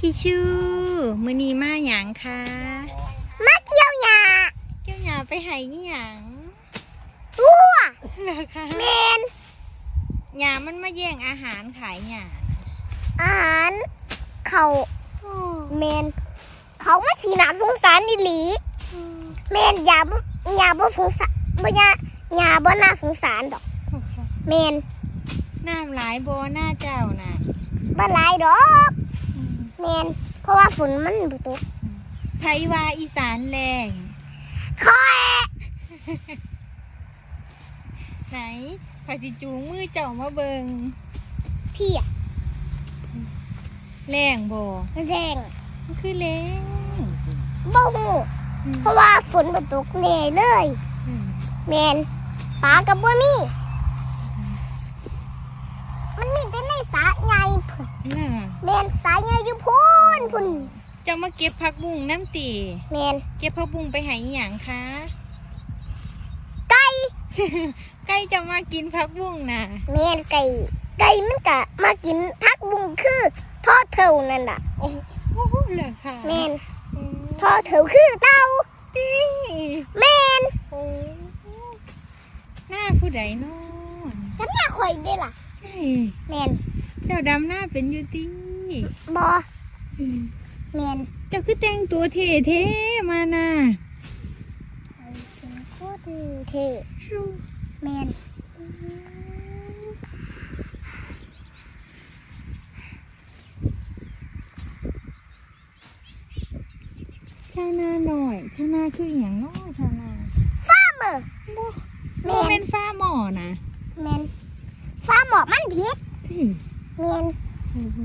กี่ชูมือนีมาหยังคะมาเกี่ยวหญ้าเกี่ยวหยาไปให้นี่หยังวัวเหรอคะแมนหยามันมาแย่งอาหารขายหยาอาหารเขาโอ้แมนเขามาสีหนามสงสารอีหลีแมนอย่าบ่อย่าบ่สงสารบ่อย่าอย่าบ่น่าสงสารดอกโอ้ค่ะแมนน้ำหลายโบหน้าเจ้าน่ะบ่หลายดอก แมนเพราะว่าฝนมันบ่ตกไผวาอีสานแรงคอยไหนขอยสิจูงมือเจ้ามาเบิงพี่อะแรงโบแรงมันคือแรงบ่ฮู้อืมเพราะว่าฝนบ่ตกแน่เลย อืม แมนปลากับบ่มี มันมีแต่ในสระใหญ่พุ่น น่ะ แมนสระใหญ่อยู่ พุ่นพุ่นเจ้ามาเก็บผักบุ้งน้ำตีแมนเก็บผักบุ้งไปให้อีหยังคะไก่ใกล้จะมากินผักบุ้งน่ะแมนไก่ไก่มันก็มากินพักบุงคือทอดเท่านั่นน่ะโอ้โหเหรอคะแมนอืมทอดเท่าคือเต่าตีแมนโอ้หน้าผู้ใดเนอนกันหน้าข่อยได้ล่ะแมนเจ้าดำหน้าเป็นอยู่ตีบออืม แมนเจ้าคือแต่งตัวเท่ๆมาน่ะโคตรเท่แมนชาวนาหน่อยชาวนาคืออหย่างเน้อชาวนาฟ้าเมอบ่แมบ่นเป็นฟ้าหมอนะแมนฟ้าหมอกมันพิษที่แมนโอ้โห